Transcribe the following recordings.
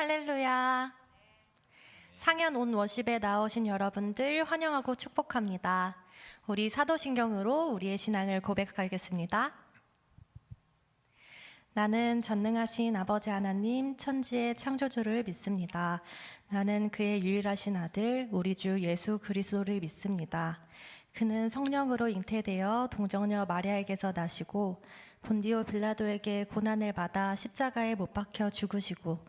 할렐루야. 상현 온 워십에 나오신 여러분들 환영하고 축복합니다. 우리 사도신경으로 우리의 신앙을 고백하겠습니다. 나는 전능하신 아버지 하나님 천지의 창조주를 믿습니다. 나는 그의 유일하신 아들 우리 주 예수 그리스도를 믿습니다. 그는 성령으로 잉태되어 동정녀 마리아에게서 나시고 본디오 빌라도에게 고난을 받아 십자가에 못 박혀 죽으시고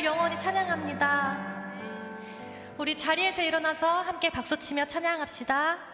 주님의 사랑을 영원히 찬양합니다. 우리 자리에서 일어나서 함께 박수치며 찬양합시다.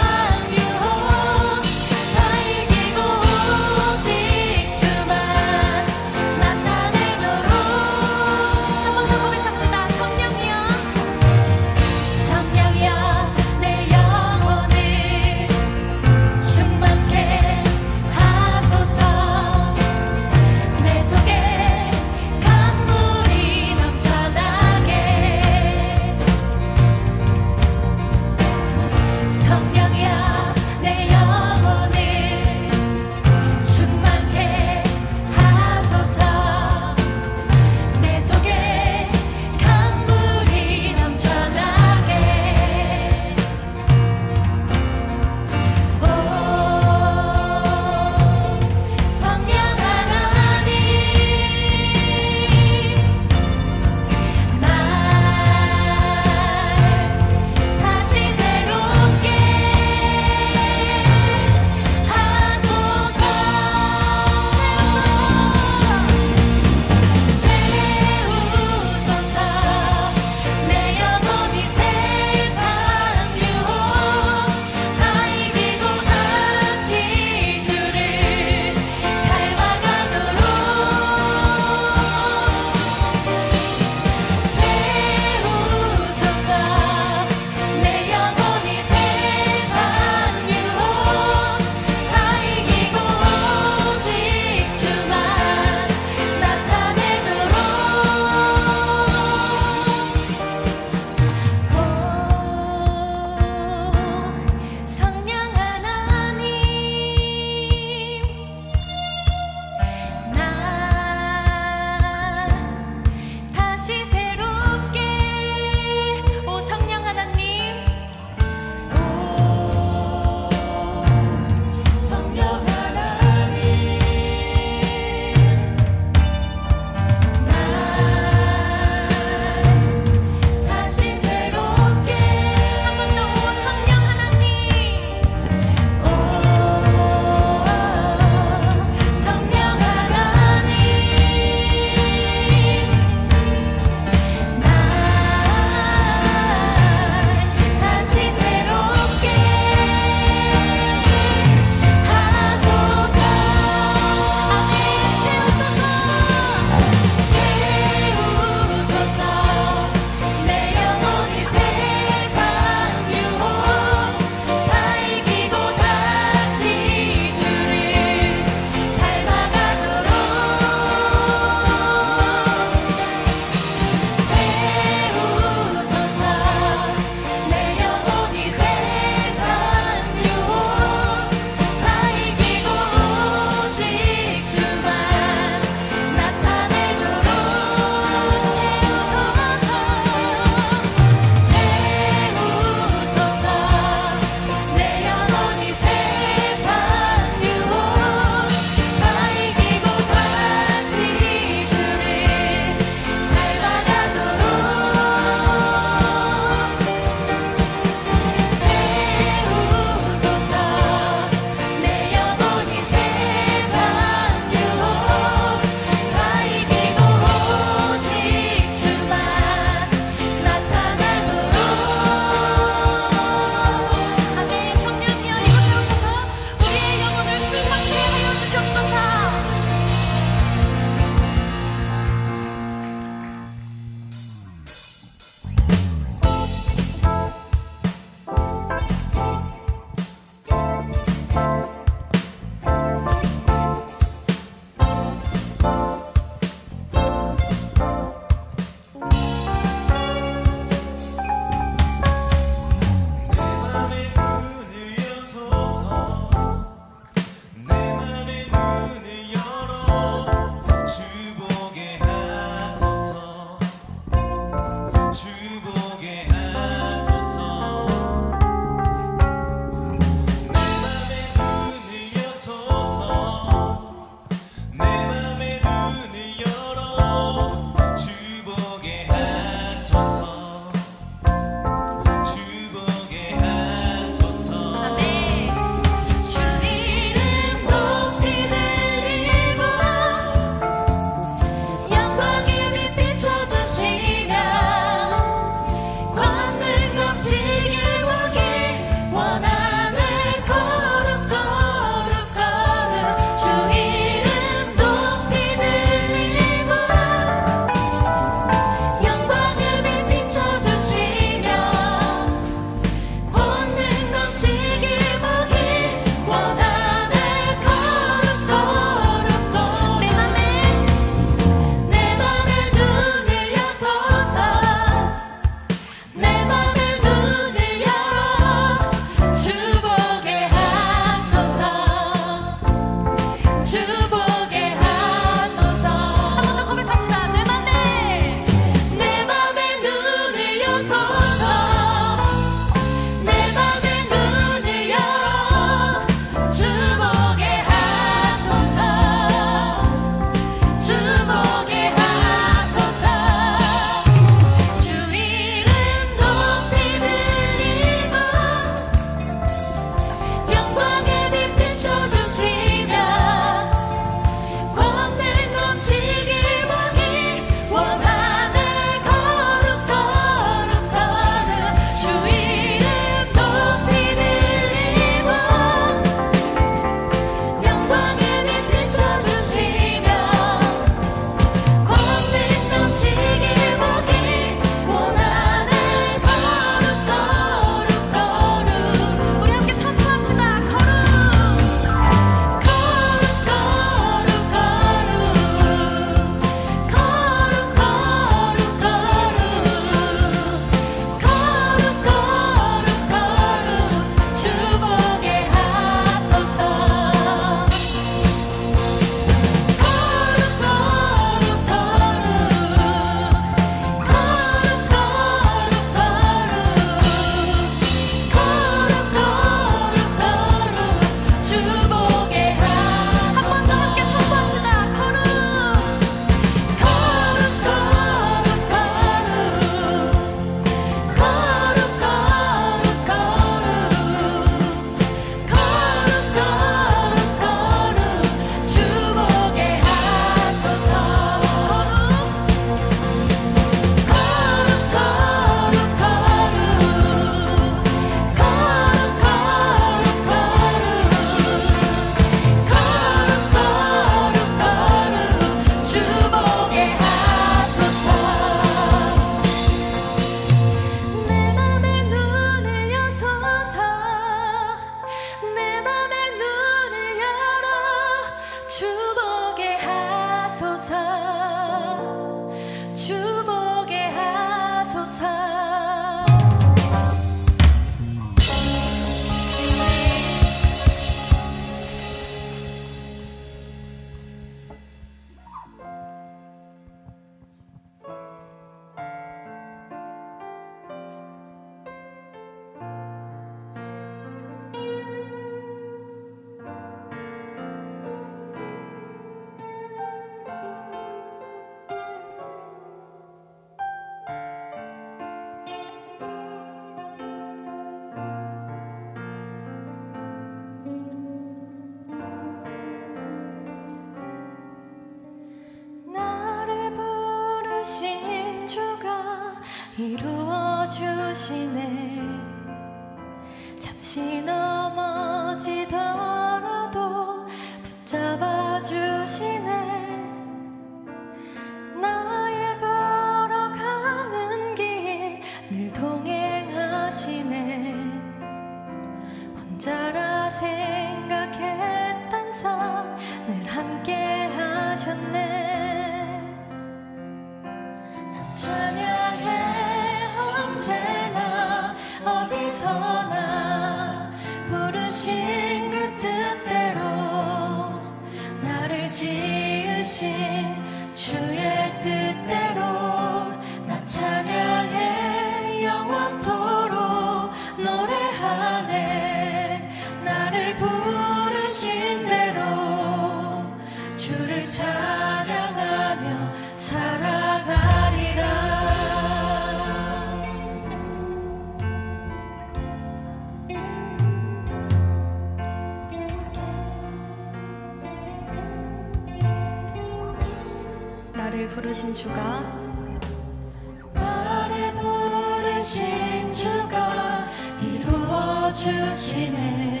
주시네.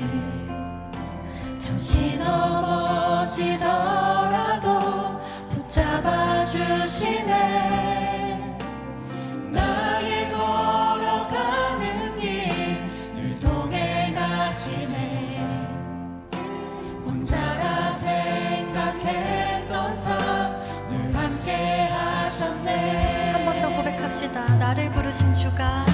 잠시 넘어지더라도 붙잡아 주시네. 나의 걸어가는 길늘 동해 가시네. 혼자라 생각했던 삶늘 함께 하셨네. 한 번 더 고백합시다. 나를 부르신 주가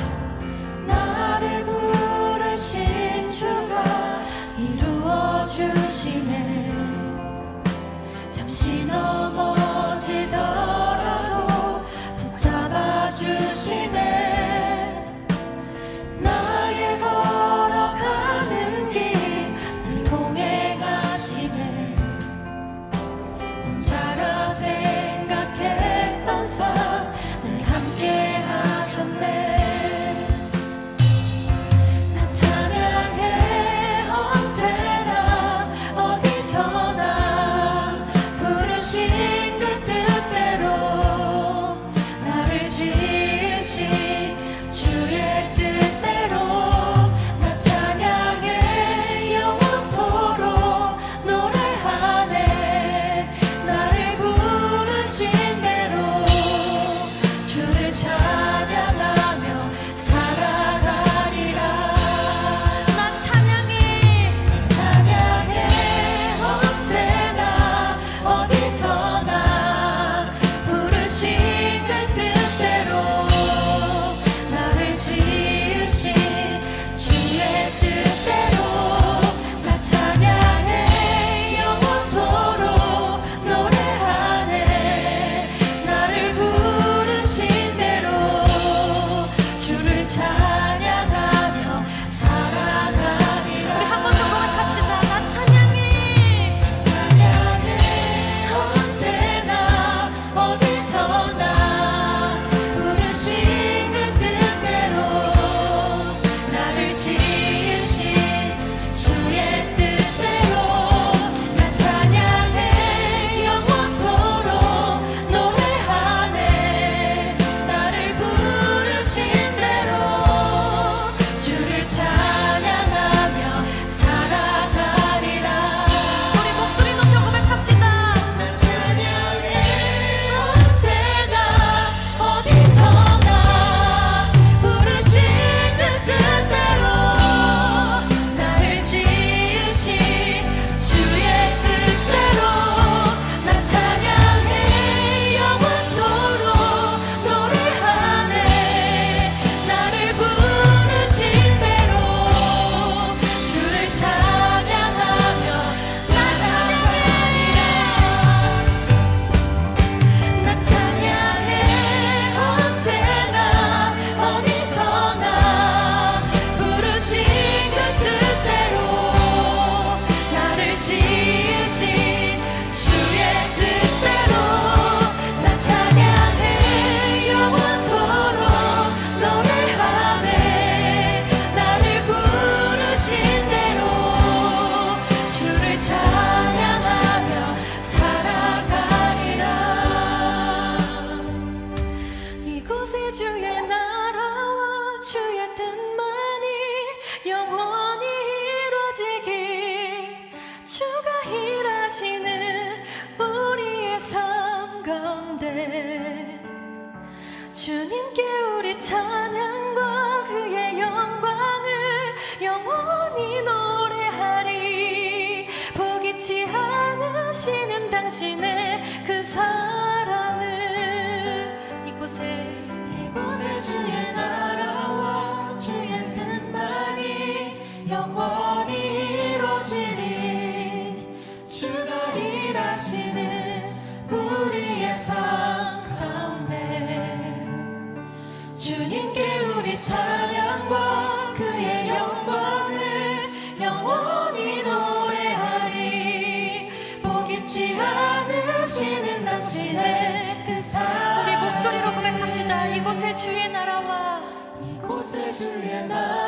이곳에 주의 나라와 이곳에 주의 나라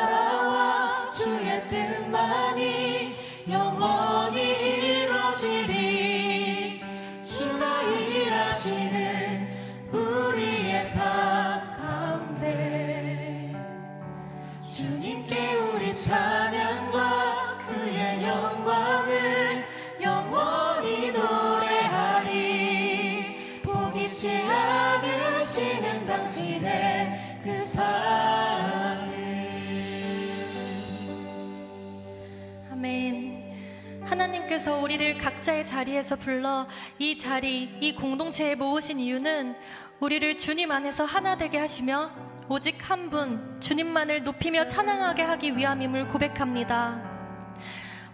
하나님께서 우리를 각자의 자리에서 불러 이 자리, 이 공동체에 모으신 이유는 우리를 주님 안에서 하나 되게 하시며 오직 한 분, 주님만을 높이며 찬양하게 하기 위함임을 고백합니다.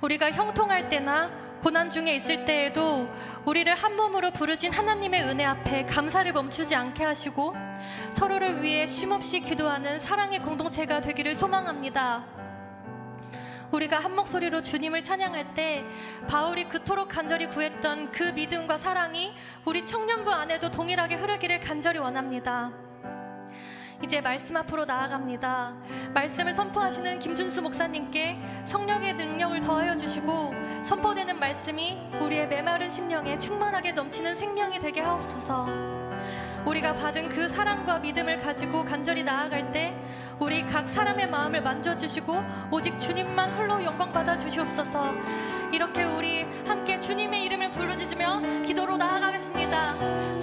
우리가 형통할 때나 고난 중에 있을 때에도 우리를 한 몸으로 부르신 하나님의 은혜 앞에 감사를 멈추지 않게 하시고 서로를 위해 쉼없이 기도하는 사랑의 공동체가 되기를 소망합니다. 우리가 한 목소리로 주님을 찬양할 때 바울이 그토록 간절히 구했던 그 믿음과 사랑이 우리 청년부 안에도 동일하게 흐르기를 간절히 원합니다. 이제 말씀 앞으로 나아갑니다. 말씀을 선포하시는 김준수 목사님께 성령의 능력을 더하여 주시고 선포되는 말씀이 우리의 메마른 심령에 충만하게 넘치는 생명이 되게 하옵소서. 우리가 받은 그 사랑과 믿음을 가지고 간절히 나아갈 때 우리 각 사람의 마음을 만져주시고 오직 주님만 홀로 영광 받아 주시옵소서. 이렇게 우리 함께 주님의 이름을 부르짖으며 기도로 나아가겠습니다.